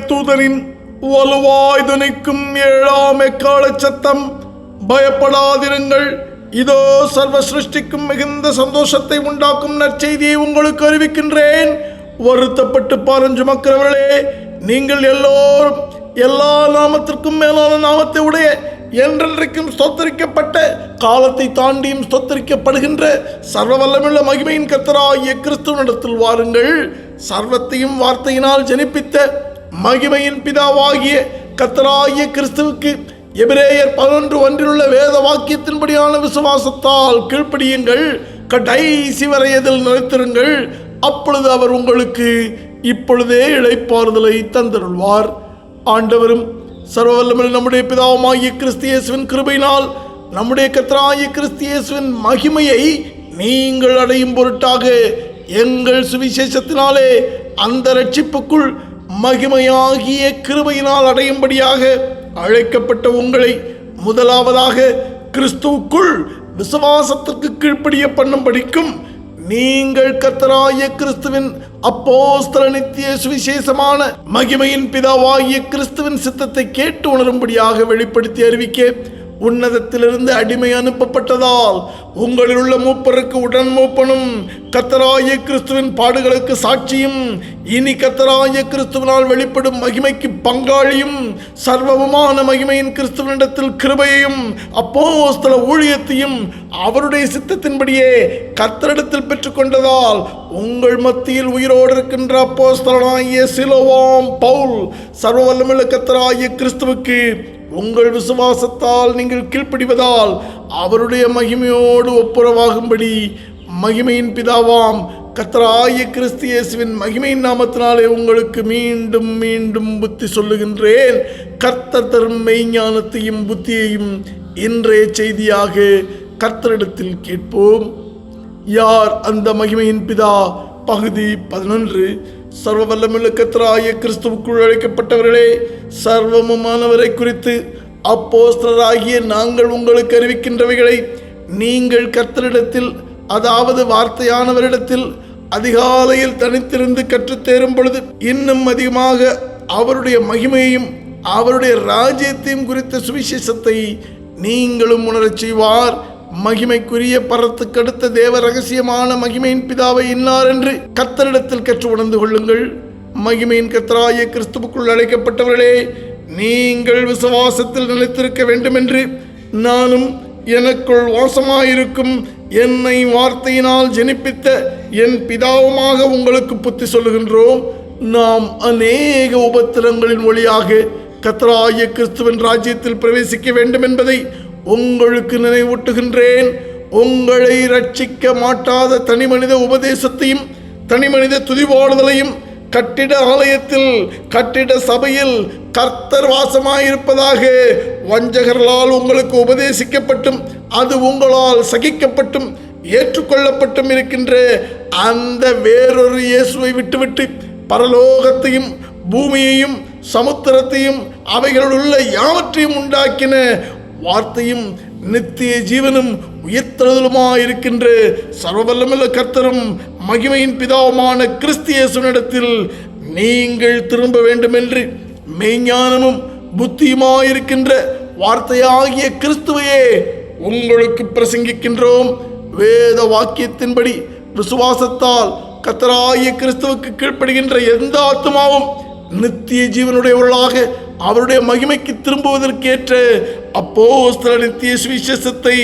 தூதனின் தூதரின் வலுவாய் துணிக்கும் ஏழாம் எக்கால சத்தம். பயப்படாதிருங்கள். இதோ சர்வ சிருஷ்டிக்கும் மிகுந்த சந்தோஷத்தை உண்டாக்கும் நற்செய்தியை உங்களுக்கு அறிவிக்கின்றேன். வருத்தப்பட்டு பாரஞ்சுமக்கிறவர்களே நீங்கள் எல்லோரும் எல்லா நாமத்திற்கும் மேலான நாமத்தை உடைய என்றென்றைக்கும் ஸ்தோத்தரிக்கப்பட்ட காலத்தை தாண்டியும் ஸ்தோத்தரிக்கப்படுகின்ற சர்வ வல்லமுள்ள மகிமையின் கத்தராகிய கிறிஸ்துவனிடத்தில் வாருங்கள். சர்வத்தையும் வார்த்தையினால் ஜனிப்பித்த மகிமையின் பிதாவாகிய கத்தராகிய கிறிஸ்துவுக்கு எபிரேயர் பதினொன்று ஒன்றிலுள்ள வேத வாக்கியத்தின்படியான விசுவாசத்தால் கீழ்ப்படியுங்கள். கடைசி வரையதில் நிலைத்திருங்கள். அப்பொழுது அவர் உங்களுக்கு இப்பொழுதே இழைப்பாறுதலை தந்தருள்வார். ஆண்டவரும் சர்வவல்லமில் நம்முடைய பிதாவுமாகிய கிறிஸ்தியேசுவின் கிருபையினால் நம்முடைய கர்த்தராகிய கிறிஸ்தியேசுவின் மகிமையை நீங்கள் அடையும் பொருட்டாக எங்கள் சுவிசேஷத்தினாலே அந்த ரட்சிப்புக்குள் மகிமையாகிய கிருபையினால் அடையும்படியாக அழைக்கப்பட்ட உங்களை முதலாவதாக கிறிஸ்துவுக்குள் விசுவாசத்திற்கு கீழ்ப்படிய பண்ணும்படிக்கும் நீங்கள் கர்த்தராகிய கிறிஸ்துவின் அப்போஸ்தல நித்திய சுவிசேஷமான மகிமையின் பிதாவாகிய கிறிஸ்துவின் சித்தத்தை கேட்டு உணரும்படியாக வெளிப்படுத்தி அறிவிக்க. உன்னதத்திலிருந்து அடிமை அனுப்பப்பட்டதால் உங்களில் உள்ள மூப்பருக்கு உடன் மூப்பனும் கத்தராய கிறிஸ்துவின் பாடுகளுக்கு சாட்சியும் இனி கத்தராய கிறிஸ்துவினால் வெளிப்படும் மகிமைக்கு பங்காளியும் சர்வபுமான மகிமையின் கிறிஸ்துவனிடத்தில் கிருபையையும் அப்போஸ்தல ஊழியத்தையும் அவருடைய சித்தத்தின்படியே கர்த்தரிடத்தில் பெற்றுக்கொண்டதால் உங்கள் மத்தியில் உயிரோடு இருக்கின்ற அப்போஸ்தலனாகிய சிலோவாம் பவுல் சர்வ வல்லமுள்ள கத்தராகிய கிறிஸ்துவுக்கு உங்கள் விசுவாசத்தால் நீங்கள் கீழ்ப்படிவதால் அவருடைய மகிமையோடு ஒப்புரவாகும்படி மகிமையின் பிதாவாம் கத்தராய கிறிஸ்தியேசுவின் மகிமையின் நாமத்தினாலே உங்களுக்கு மீண்டும் மீண்டும் புத்தி சொல்லுகின்றேன். கர்த்தர் தரும் மெய்ஞானத்தையும் புத்தியையும் இன்றைய செய்தியாக கர்த்தரிடத்தில் கேட்போம். யார் அந்த மகிமையின் பிதா? பகுதி பதினொன்று. சர்வ வல்லமுள்ள கத்தராய கிறிஸ்துவுக்குள் அழைக்கப்பட்டவர்களே சர்வமுமானவரை குறித்து அப்போஸ்தராகிய நாங்கள் உங்களுக்கு அறிவிக்கின்றவைகளை நீங்கள் கத்தரிடத்தில் அதாவது வார்த்தையானவரிடத்தில் அதிகாலையில் தனித்திருந்து கற்றுத்தேறும் பொழுது இன்னும் அதிகமாக அவருடைய மகிமையையும் அவருடைய ராஜ்யத்தையும் குறித்த சுவிசேஷத்தை நீங்களும் உணரச் செய்வார். மகிமைக்குரிய பரத்துக்கடுத்த தேவ ரகசியமான மகிமையின் பிதாவை இன்னார் என்று கத்தரிடத்தில் கற்று உணர்ந்து கொள்ளுங்கள். மகிமையின் கத்தராய கிறிஸ்துவுக்குள் அழைக்கப்பட்டவர்களே நீங்கள் விசுவாசத்தில் நிலைத்திருக்க வேண்டும் என்று நானும் எனக்குள் வாசமாயிருக்கும் என்னை வார்த்தையினால் ஜெனிப்பித்த என் பிதாவுமாக உங்களுக்கு புத்தி சொல்லுகின்றோம். நாம் அநேக உபத்திரங்களின் வழியாக கத்தராய கிறிஸ்துவின் ராஜ்யத்தில் பிரவேசிக்க வேண்டும் என்பதை உங்களுக்கு நினைவூட்டுகின்றேன். உங்களை ரட்சிக்க மாட்டாத தனிமனித உபதேசத்தையும் தனிமனித துதிபாடுதலையும் கட்டிட ஆலயத்தில் கட்டிட சபையில் கர்த்தர் வாசமாயிருப்பதாக வஞ்சகர்களால் உங்களுக்கு உபதேசிக்கப்பட்டும் அது உங்களால் சகிக்கப்பட்டும் ஏற்றுக்கொள்ளப்பட்டும் இருக்கின்ற அந்த வேறொரு இயேசுவை விட்டுவிட்டு பரலோகத்தையும் பூமியையும் சமுத்திரத்தையும் அவைகளுள்ள உள்ள யாவற்றையும் உண்டாக்கின வார்த்தையும் நித்திய ஜீவனும் உயிர்த்தெழுதலுமாயிருக்கின்ற சர்வவல்லமல்ல கர்த்தரும் மகிமையின் பிதாவுமான கிறிஸ்தியேசுனிடத்தில் நீங்கள் திரும்ப வேண்டும் என்று மெய்ஞானமும் புத்தியுமாயிருக்கின்ற வார்த்தையாகிய கிறிஸ்துவையே உங்களுக்கு பிரசங்கிக்கின்றோம். வேத வாக்கியத்தின்படி விசுவாசத்தால் கத்தராகிய கிறிஸ்துவுக்கு கீழ்ப்படுகின்ற எந்த ஆத்மாவும் நித்திய ஜீவனுடையவர்களாக அவருடைய மகிமைக்கு திரும்புவதற்கேற்ற அப்போஸ்தல நித்திய சுவிசேஷத்தை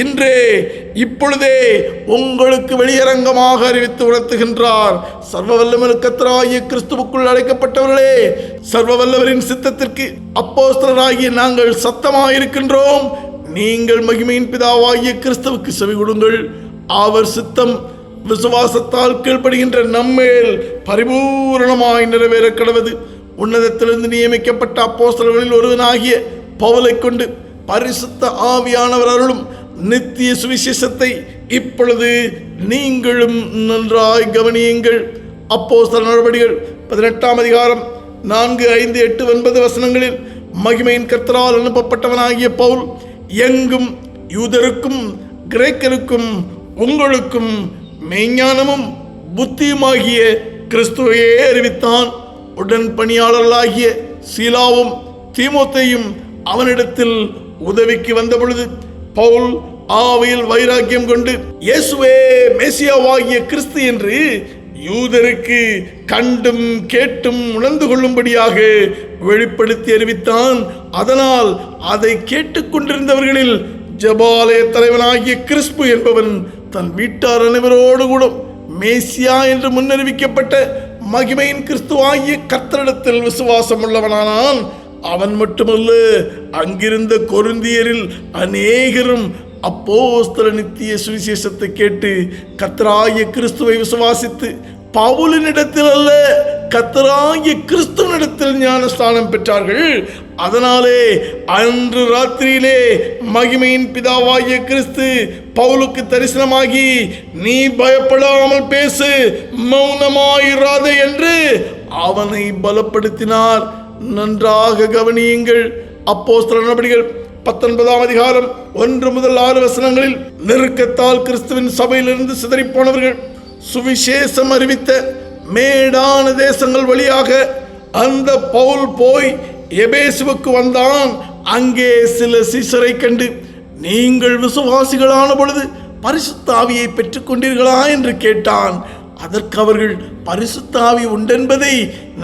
இன்றே இப்பொழுதே உங்களுக்கு வெளியரங்கமாக அறிவித்து உணர்த்துகின்றார். சர்வ வல்லவர் கத்தராகிய கிறிஸ்துவுக்குள் அழைக்கப்பட்டவர்களே சர்வ வல்லவரின் சித்தத்திற்கு அப்போஸ்தலராகிய நாங்கள் சத்தமாயிருக்கின்றோம். நீங்கள் மகிமையின் பிதாவாகிய கிறிஸ்துவுக்கு செவி கொடுங்கள். அவர் சித்தம் விசுவாசத்தால் கீழ்ப்படுகின்ற நம்மேல் பரிபூரணமாய் நிறைவேற கடவது. உன்னதத்திலிருந்து நியமிக்கப்பட்ட அப்போஸ்தலர்களில் ஒருவனாகிய பவுலைக் கொண்டு பரிசுத்த ஆவியானவர் அருளும் நித்திய சுவிசேஷத்தை இப்பொழுது நீங்களும் நன்றாய் கவனியுங்கள். அப்போ சில நடவடிகள் பதினெட்டாம் அதிகாரம் நான்கு ஐந்து எட்டு ஒன்பது வசனங்களில் மகிமையின் கர்த்தரால் அனுப்பப்பட்டவனாகிய பவுல் எங்கும் யூதருக்கும் கிரேக்கருக்கும் உங்களுக்கும் மெய்ஞானமும் புத்தியுமாகிய கிறிஸ்துவையே அறிவித்தான். உடன் பணியாளர்களாகிய சீலாவும் தீமோத்தையும் அவனிடத்தில் உதவிக்கு வந்த பொழுது பவுல் ஆவையில் வைராக்கியம் கொண்டு இயேசுவே மேசியாவாகிய கிறிஸ்து என்று யூதருக்கு கண்டும் கேட்டும் உணர்ந்து கொள்ளும்படியாக வெளிப்படுத்தி அறிவித்தான். அதனால் அதை கேட்டுக்கொண்டிருந்தவர்களில் ஜபாலய தலைவனாகிய கிறிஸ்பு என்பவன் தன் வீட்டார் அனைவரோடு கூட மேசியா என்று முன்னறிவிக்கப்பட்ட மகிமையின் கிறிஸ்துவாகிய கத்தரிடத்தில் விசுவாசம் உள்ளவனானான் அவன் மட்டுமல்ல அங்கிருந்த கொருந்தியரில் அநேகரும் அப்போஸ்தல நித்திய சுவிசேஷத்தை கேட்டு கத்தராய கிறிஸ்துவை விசுவாசித்து பவுலினிடத்தில் அல்ல கர்த்தராகிய கிறிஸ்துவனிடத்தில் ஞானஸ்தானம் பெற்றார்கள். அதனாலே அன்று ராத்திரியிலே மகிமையின் பிதாவாகிய கிறிஸ்து பவுலுக்கு தரிசனமாகி நீ பயப்படாமல் பேசு மௌனமாயிராதே என்று அவனை பலப்படுத்தினார். நன்றாக கவனியுங்கள். அப்போஸ்தல நடவடிக்கைகள் பத்தொன்பதாம் அதிகாரம் ஒன்று முதல் ஆறு வசனங்களில் நெருக்கத்தால் கிறிஸ்துவின் சபையிலிருந்து சிதறிப்போனவர்கள் சுவிசேஷம் அறிவித்த மேடான தேசங்கள் வழியாக அந்த பவுல் போய் எபேசுவுக்கு வந்தான். அங்கே சில சீசரை கண்டு நீங்கள் விசுவாசிகளான பொழுது பரிசுத்தாவியை பெற்றுக்கொண்டீர்களா? என்று கேட்டான். அதற்கு அவர்கள் பரிசுத்த ஆவி உண்டென்பதை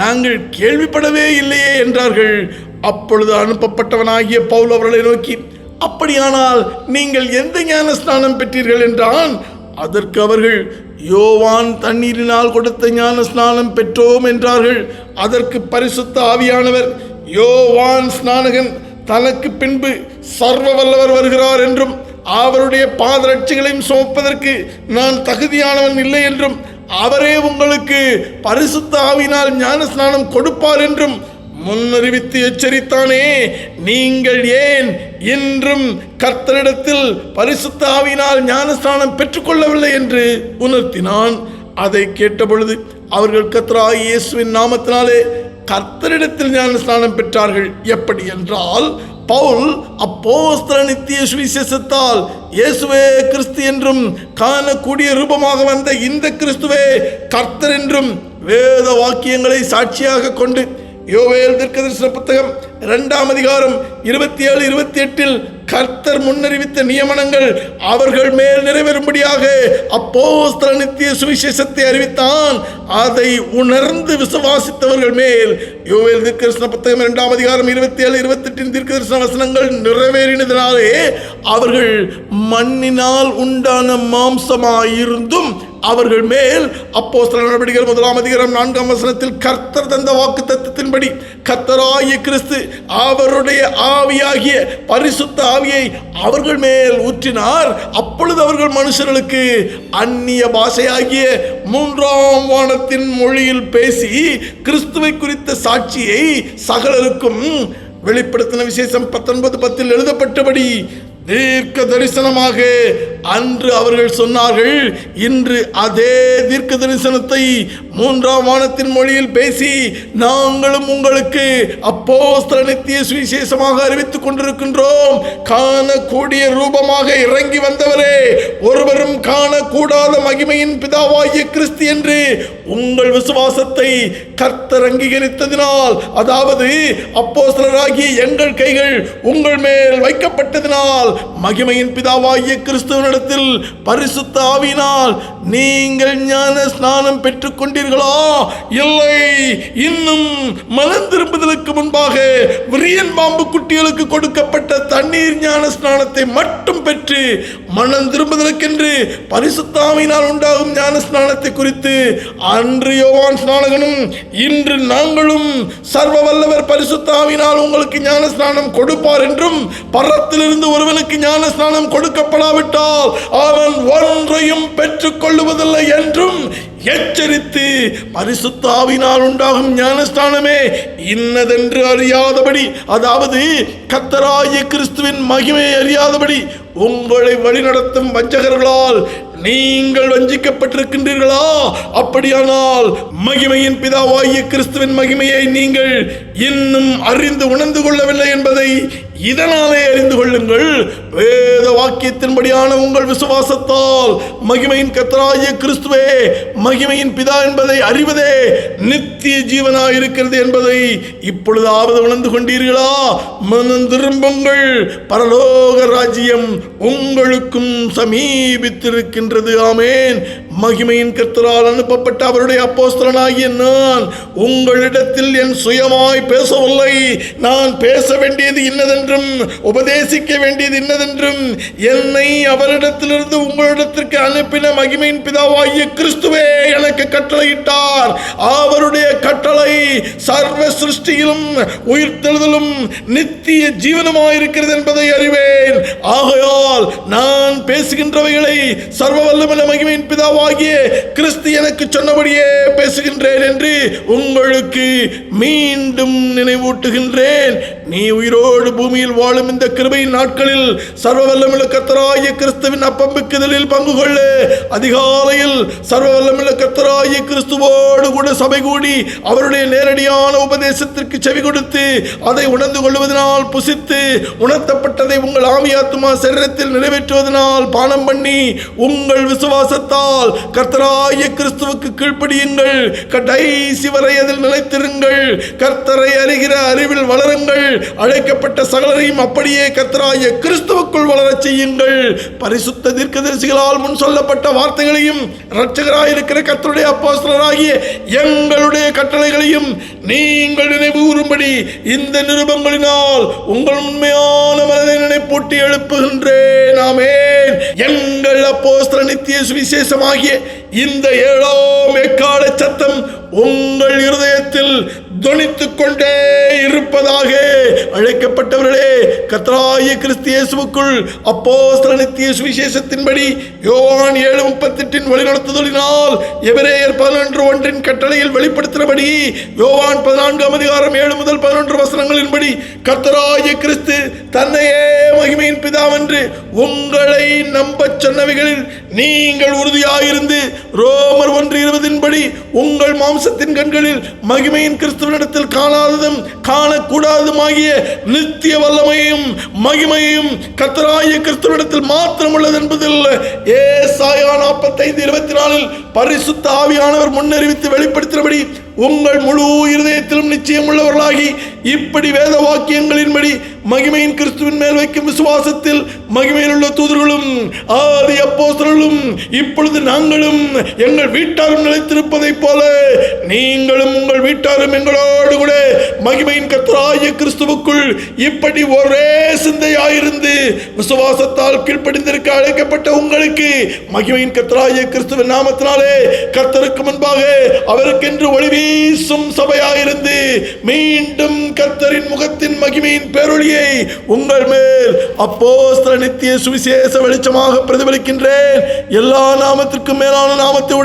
நாங்கள் கேள்விப்படவே இல்லையே என்றார்கள். அப்பொழுது அனுப்பப்பட்டவனாகிய பவுல் அவர்களை நோக்கி அப்படியானால் நீங்கள் எந்த ஞான ஸ்நானம் பெற்றீர்கள் என்றான். அதற்கு அவர்கள் யோவான் தண்ணீரினால் கொடுத்த ஞான ஸ்நானம் பெற்றோம் என்றார்கள். அதற்கு பரிசுத்த ஆவியானவர் யோவான் ஸ்நானகன் தனக்கு பின்பு சர்வ வல்லவர் வருகிறார் என்றும் அவருடைய பாதரட்சிகளையும் சுமப்பதற்கு நான் தகுதியானவன் இல்லை என்றும் அவரே உங்களுக்கு பரிசுத்த ஆவினால் ஞான ஸ்நானம் கொடுப்பார் என்றும் முன்னறிவித்து எச்சரித்தானே. நீங்கள் ஏன் இன்றும் கர்த்தரிடத்தில் பரிசுத்த ஆவினால் ஞானஸ்தானம் பெற்றுக்கொள்ளவில்லை என்று உணர்த்தினான். அதை கேட்டபொழுது அவர்கள் கத்ரா இயேசுவின் நாமத்தினாலே கர்த்தரிடத்தில் ஞானஸ்நானம் பெற்றார்கள். எப்படி என்றால் பவுல் அப்போஸ்தல நித்திய சுவிசேஷத்தால் இயேசுவே கிறிஸ்து என்றும் காணக்கூடிய ரூபமாக வந்த இந்த கிறிஸ்துவே கர்த்தர் என்றும் வேத வாக்கியங்களை சாட்சியாக கொண்டு யோவேல் தீர்க்கதரிசன புத்தகம் இரண்டாம் அதிகாரம் இருபத்தி ஏழு இருபத்தி எட்டில் கர்த்தர் முன்னறிவித்த நியமனங்கள் அவர்கள் மேல் நிறைவேறும்படியாக அப்போ நித்திய சுவிசேஷத்தை அறிவித்தான். அதை உணர்ந்து விசுவாசித்தவர்கள் மேல் யோவேல் தீர்க்கதரிசன புத்தகம் இரண்டாம் அதிகாரம் இருபத்தி ஏழு இருபத்தெட்டின் தீர்க்கதரிசன வசனங்கள் நிறைவேறினதினாலே அவர்கள் மண்ணினால் உண்டான மாம்சமாயிருந்தும் அவர்கள் மேல் அப்போஸ்தல நடவடிக்கைகள் முதலாம் அதிகாரம் நான்காம் வசனத்தில் கர்த்தர் தந்த வாக்கு தத்துவத்தின்படி கர்த்தராகிய கிறிஸ்து அவருடைய ஆவியாகிய பரிசுத்த ஆவியை அவர்கள் மேல் ஊற்றினார். அப்பொழுது அவர்கள் மனுஷர்களுக்கு அந்நிய பாஷையாகிய மூன்றாம் வானத்தின் மொழியில் பேசி கிறிஸ்துவை குறித்த சாட்சியை சகலருக்கும் வெளிப்படுத்தின விசேஷம் பத்தொன்பது பத்தில் எழுதப்பட்டபடி தீர்க்க தரிசனமாக அன்று அவர்கள் சொன்னார்கள் இன்று அதே தீர்க்க தரிசனத்தை மூன்றாம் வானத்தின் மொழியில் பேசி நாங்களும் உங்களுக்கு அப்போஸ்தல நித்திய சுவிசேஷமாக அறிவித்துக் கொண்டிருக்கின்றோம். காணக்கூடிய ரூபமாக இறங்கி வந்தவரே ஒருவரும் காணக்கூடாத மகிமையின் பிதாவாகிய கிறிஸ்து என்று உங்கள் விசுவாசத்தை கர்த்தர் அங்கீகரித்ததினால் அதாவது அப்போஸ்தலராகிய எங்கள் கைகள் உங்கள் மேல் வைக்கப்பட்டதினால் மகிமையின் பிதாவாகிய கிறிஸ்துவனிடத்தில் பரிசுத்த ஆவியினால் நீங்கள் ஞான ஸ்நானம் பெற்றுக் கொண்டீர்களா இல்லை. இன்னும் மனம் திரும்புதலுக்கு முன்பாக விரியன் பாம்பு குட்டிகளுக்கு கொடுக்கப்பட்ட தண்ணீர் ஞான ஸ்நானத்தை மட்டும் பெற்று மனம் திரும்புதலுக்கென்று பரிசுத்தாமையினால் உண்டாகும் ஞான ஸ்நானத்தை குறித்து அன்று யோவான் ஸ்நானகனும் இன்று நாங்களும் சர்வ வல்லவர் பரிசுத்தாவினால் உங்களுக்கு ஞான ஸ்நானம் கொடுப்பார் என்றும் பரத்திலிருந்து ஒருவனுக்கு ஞான ஸ்நானம் கொடுக்கப்படாவிட்டால் அவன் ஒன்றையும் பெற்றுக்கொள் கொள்ளுவதில்லை என்றும் எச்சரித்து பரிசுத்தாவினால் உண்டாகும் ஞானஸ்தானமே இன்னதென்று அறியாதபடி அதாவது கத்தராய கிறிஸ்துவின் மகிமையை அறியாதபடி உங்களை வழிநடத்தும் வஞ்சகர்களால் நீங்கள் வஞ்சிக்கப்பட்டிருக்கின்றீர்களா? அப்படியானால் மகிமையின் பிதாவாகிய கிறிஸ்துவின் மகிமையை நீங்கள் இன்னும் அறிந்து உணர்ந்து கொள்ளவில்லை என்பதை இதனாலே அறிந்து கொள்ளுங்கள். வேத வாக்கியத்தின்படியான உங்கள் விசுவாசத்தால் மகிமையின் கத்தராகிய கிறிஸ்துவே மகிமையின் பிதா என்பதை அறிவதே நித்திய ஜீவனாக இருக்கிறது என்பதை இப்பொழுதாவது உணர்ந்து கொண்டீர்களா? மனம் திரும்புங்கள். பரலோக ராஜ்யம் உங்களுக்கும் சமீபித்திருக்கின்றது. ஆமேன். மகிமையின் கர்த்தரால் அனுப்பப்பட்ட அவருடைய அப்போஸ்தலனாகிய நான் உங்களிடத்தில் என் சுயமாய் பேசவில்லை. நான் பேச வேண்டியது இன்னதென்றும் உபதேசிக்க வேண்டியது இன்னதென்றும் என்னை அவரிடத்திலிருந்து உங்களிடத்திற்கு அனுப்பின மகிமையின் பிதாவாகிய கிறிஸ்துவே எனக்கு கட்டளையிட்டார். அவருடைய கட்டளை சர்வ சிருஷ்டியிலும் உயிர்த்தெழுதலும் நித்திய ஜீவனமாயிருக்கிறது என்பதை அறிவேன். ஆகையால் நான் பேசுகின்றவைகளை சர்வ வல்லமன மகிமையின் பிதாவாகிய கிறிஸ்து எனக்கு சொன்னபடியே பேசுகின்றேன் என்று உங்களுக்கு மீண்டும் நினைவூட்டுகின்றேன். நீ உயிரோடு பூமியில் வாழும் இந்த கிருபையின் நாட்களில் சர்வ கத்தராய கிறிஸ்துவின் அப்பம்பிக்குதலில் பங்கு கொள்ளு. அதிகாலையில் சர்வ கத்தராய கிறிஸ்துவோடு கூட சபை கூடி அவருடைய நேரடியான உபதேசத்திற்கு செவி கொடுத்து அதை உணர்ந்து கொள்வதனால் புசித்து உணர்த்தப்பட்டதை உங்கள் ஆவியாத்துமா சரீரத்தில் நிறைவேற்றுவதனால் பானம் பண்ணி உங்கள் விசுவாசத்தால் கர்த்தராய கிறிஸ்துவுக்கு கீழ்ப்படியுங்கள். கடைசி வரை அதில் நிலைத்திருங்கள். கர்த்தர் அறிகிற அறிவில் வளருங்கள். அழைக்கப்பட்ட சகலரையும் அப்படியே கத்தராய கிறிஸ்துவுக்குள் வளரச் செய்யுங்கள். பரிசுத்த தீர்க்கதரிசிகளால் முன் சொல்லப்பட்ட வார்த்தைகளையும் இரட்சகராயிருக்கிற கர்த்தருடைய அப்போஸ்தலராகிய எங்களுடைய கட்டளைகளையும் நீங்கள் நினைவு கூறும்படி இந்த நிருபங்களினால் உங்கள் உண்மையான மனதை நினைப்பூட்டி எழுப்புகின்றேன். நாமே எங்கள் அப்போஸ்தல நித்திய சுவிசேஷமாகிய இந்த ஏழாம் எக்கால சத்தம் உங்கள் இருதயத்தில் துணித்துக் கொண்டே இருப்பதாக அழைக்கப்பட்டவர்களே கத்ராய கிறிஸ்து அப்போ அப்போஸ்தல நித்திய சுவிசேஷத்தின்படி யோவான் ஏழு முப்பத்தெட்டின் வழிநடத்துதலினால் எபிரேயர் பதினொன்று ஒன்றின் கட்டளையில் வெளிப்படுத்தினபடி யோவான் பதினான்காம் அதிகாரம் ஏழு முதல் பதினொன்று வசனங்களின்படி கர்த்தராய கிறிஸ்து தன்னையே மகிமையின் பிதாவென்று உங்களை நம்பச் சொன்னவைகளில் நீங்கள் உறுதியாயிருந்து ரோமர் ஒன்று இருபதின்படி உங்கள் மாம்சத்தின் கண்களில் மகிமையின் கிறிஸ்துவனிடத்தில் காணாததும் காணக்கூடாததுமாகிய நித்திய வல்லமையும் மகிமையும் கத்தராய கிறிஸ்துவனிடத்தில் மாத்திரம் உள்ளது என்பதில் ஏசாயா நாற்பத்தைந்து இருபத்தி நாலில் பரிசுத்த ஆவியானவர் முன்னறிவித்து வெளிப்படுத்தினபடி உங்கள் முழு இருதயத்திலும் நிச்சயம் உள்ளவர்களாகி இப்படி வேத வாக்கியங்களின்படி மகிமையின் கிறிஸ்துவின் மேல் வைக்கும் விசுவாசத்தில் மகிமையில் உள்ள தூதர்களும் ஆதி அப்போஸ்தலர்களும் இப்பொழுது நாங்களும் எங்கள் வீட்டாரும் நிலைத்திருப்பதைப் போல நீங்களும் உங்கள் வீட்டாரும் எங்களோடு கூட மகிமையின் கத்தராய கிறிஸ்துவுக்குள் இப்படி ஒரே சிந்தையாயிருந்து விசுவாசத்தால் கீழ்ப்படிந்திருக்க அழைக்கப்பட்ட உங்களுக்கு மகிமையின் கத்தராய கிறிஸ்துவின் நாமத்தினாலே கத்தருக்கு முன்பாக அவருக்கென்று ஒளிவி வீசும் சபையாயிருந்து மீண்டும் கர்த்தரின் முகத்தின் மகிமையின் பேரொழியை உங்கள் மேல் அப்போ நித்திய சுவிசேஷ வெளிச்சமாக பிரதிபலிக்கின்றேன். எல்லா நாமத்திற்கும் மேலான நாமத்தை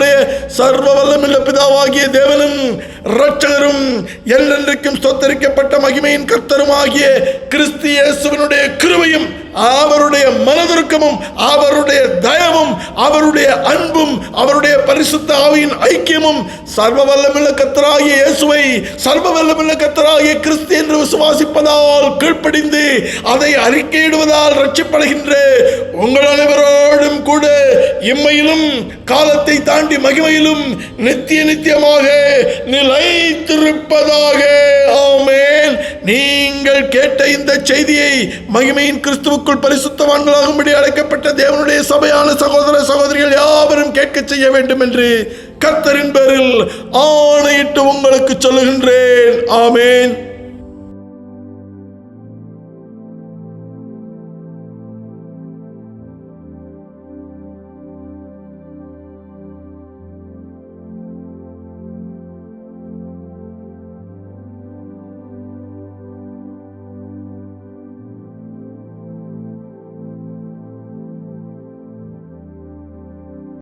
சர்வ வல்லமில்ல பிதாவாகிய தேவனும் இரட்சகரும் என்றென்றைக்கும் சொத்தரிக்கப்பட்ட மகிமையின் கர்த்தரும் ஆகிய கிறிஸ்தியேசுவனுடைய கிருவையும் அவருடைய மனதுருக்கமும் அவருடைய தயவும் அவருடைய அன்பும் அவருடைய பரிசுத்த ஆவியின் ஐக்கியமும் சர்வ வல்லமில்ல கத்தராகிய இயேசுவை சர்வ வல்லமுள்ள கத்தராகிய கிறிஸ்து என்று விசுவாசிப்பதால் கீழ்ப்படிந்து அதை அறிக்கையிடுவதால் ரட்சிப்படுகின்ற உங்கள் அனைவரோடும் கூட இம்மையிலும் காலத்தை தாண்டி மகிமையிலும் நித்திய நித்தியமாக நிலைத்திருப்பதாக. ஆமேன். நீங்கள் கேட்ட இந்த செய்தியை மகிமையின் கிறிஸ்துவுக்குள் பரிசுத்தவான்களாகும்படி அழைக்கப்பட்ட தேவனுடைய சபையான சகோதர சகோதரிகள் யாவரும் கேட்க செய்ய வேண்டும் என்று கத்தரின் பேரில் ஆணையிட்டு உங்களுக்கு சொல்லுகின்றேன். ஆமேன்.